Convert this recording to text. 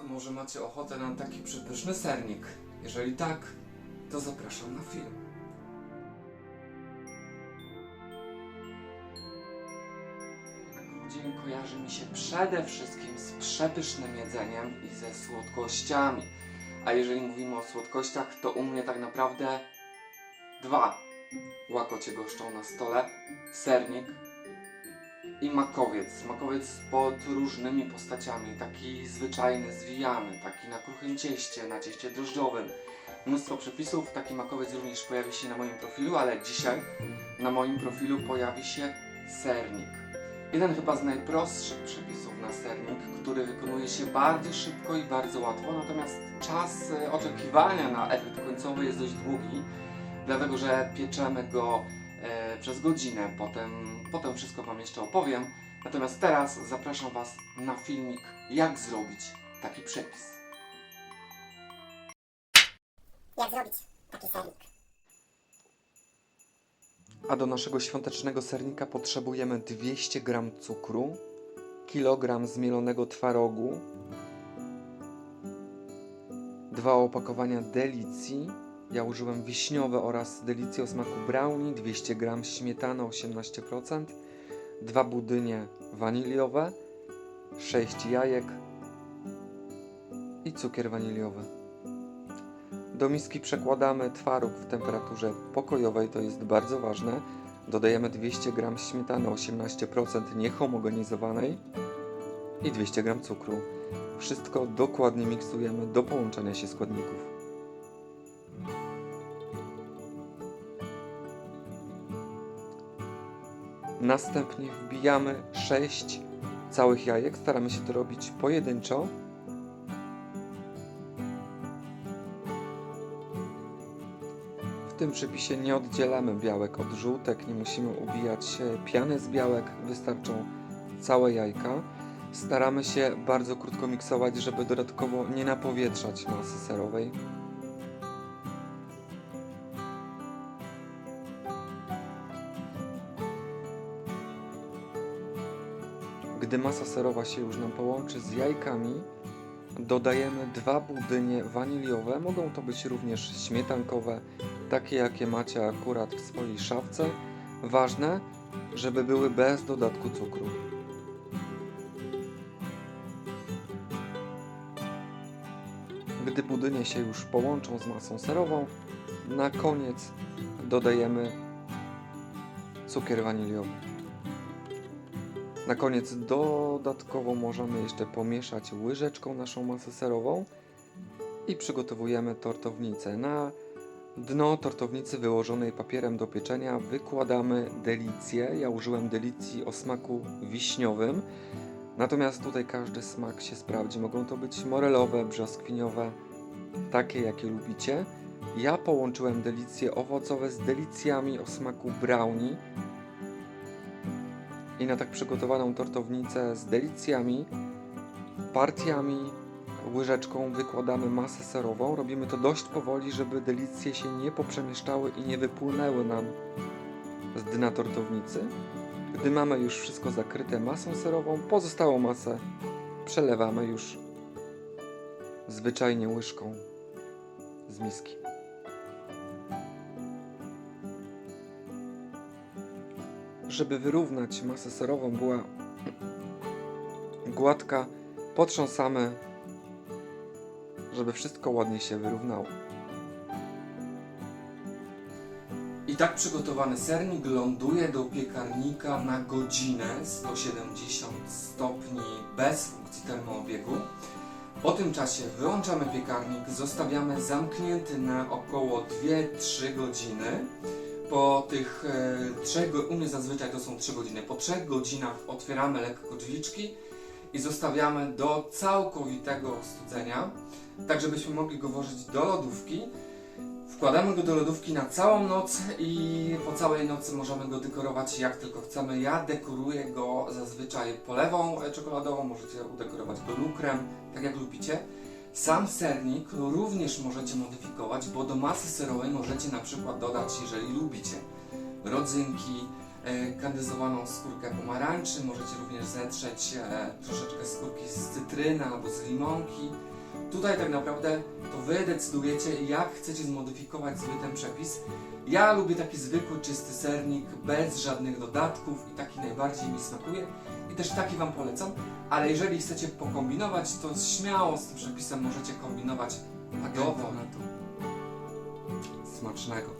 A może macie ochotę na taki przepyszny sernik? Jeżeli tak, to zapraszam na film. Grudzień kojarzy mi się przede wszystkim z przepysznym jedzeniem i ze słodkościami. A jeżeli mówimy o słodkościach, to u mnie tak naprawdę dwa łakocie goszczą na stole. Sernik i makowiec. Makowiec pod różnymi postaciami. Taki zwyczajny, zwijany, taki na kruchym cieście, na cieście drożdżowym. Mnóstwo przepisów. Taki makowiec również pojawi się na moim profilu, ale dzisiaj na moim profilu pojawi się sernik. Jeden chyba z najprostszych przepisów na sernik, który wykonuje się bardzo szybko i bardzo łatwo, natomiast czas e, oczekiwania na efekt końcowy jest dość długi, dlatego że pieczemy go przez godzinę, potem, potem wszystko Wam jeszcze opowiem. Natomiast teraz zapraszam Was na filmik, jak zrobić taki przepis. jak zrobić taki sernik. A do naszego świątecznego sernika potrzebujemy 200 g cukru, kilogram zmielonego twarogu, dwa opakowania delicji. Ja użyłem wiśniowe oraz delicje o smaku brownie, 200 g śmietany 18%, dwa budynie waniliowe, 6 jajek i cukier waniliowy. Do miski przekładamy twaróg w temperaturze pokojowej, to jest bardzo ważne. Dodajemy 200 g śmietany 18% niehomogenizowanej i 200 g cukru. Wszystko dokładnie miksujemy do połączenia się składników. Następnie wbijamy 6 całych jajek. Staramy się to robić pojedynczo. W tym przepisie nie oddzielamy białek od żółtek, nie musimy ubijać e, piany z białek, wystarczą całe jajka. Staramy się bardzo krótko miksować, żeby dodatkowo nie napowietrzać masy serowej. Gdy masa serowa się już nam połączy z jajkami, dodajemy dwa budynie waniliowe. Mogą to być również śmietankowe, takie jakie macie akurat w swojej szafce. Ważne, żeby były bez dodatku cukru. Gdy budynie się już połączą z masą serową, na koniec dodajemy cukier waniliowy. Na koniec dodatkowo możemy jeszcze pomieszać łyżeczką naszą masę serową i przygotowujemy tortownicę. Na dno tortownicy wyłożonej papierem do pieczenia wykładamy delicje. Ja użyłem delicji o smaku wiśniowym, natomiast tutaj każdy smak się sprawdzi. Mogą to być morelowe, brzoskwiniowe, takie jakie lubicie. Ja połączyłem delicje owocowe z delicjami o smaku brownie i na tak przygotowaną tortownicę z delicjami, partiami, łyżeczką wykładamy masę serową. Robimy to dość powoli, żeby delicje się nie poprzemieszczały i nie wypłynęły nam z dna tortownicy. Gdy mamy już wszystko zakryte masą serową, pozostałą masę przelewamy już zwyczajnie łyżką z miski. Żeby wyrównać masę serową była gładka, potrząsamy, żeby wszystko ładnie się wyrównało. I tak przygotowany sernik ląduje do piekarnika na godzinę 170 stopni bez funkcji termoobiegu. Po tym czasie wyłączamy piekarnik, zostawiamy zamknięty na około 2-3 godziny. Po tych e, trzech, u mnie zazwyczaj to są 3 godziny. Po 3 godzinach otwieramy lekko drzwiczki i zostawiamy do całkowitego ostudzenia, tak żebyśmy mogli go włożyć do lodówki. Wkładamy go do lodówki na całą noc i po całej nocy możemy go dekorować jak tylko chcemy. Ja dekoruję go zazwyczaj polewą e, czekoladową, możecie udekorować go lukrem, tak jak lubicie. Sam sernik również możecie modyfikować, bo do masy serowej możecie na przykład dodać, jeżeli lubicie, rodzynki, e, kandyzowaną skórkę pomarańczy, możecie również zetrzeć e, troszeczkę skórki z cytryny albo z limonki. Tutaj tak naprawdę to Wy decydujecie, jak chcecie zmodyfikować sobie ten przepis. Ja lubię taki zwykły, czysty sernik, bez żadnych dodatków i taki najbardziej mi smakuje. I też taki Wam polecam, ale jeżeli chcecie pokombinować, to śmiało z tym przepisem możecie kombinować. Tak, na to. Smacznego.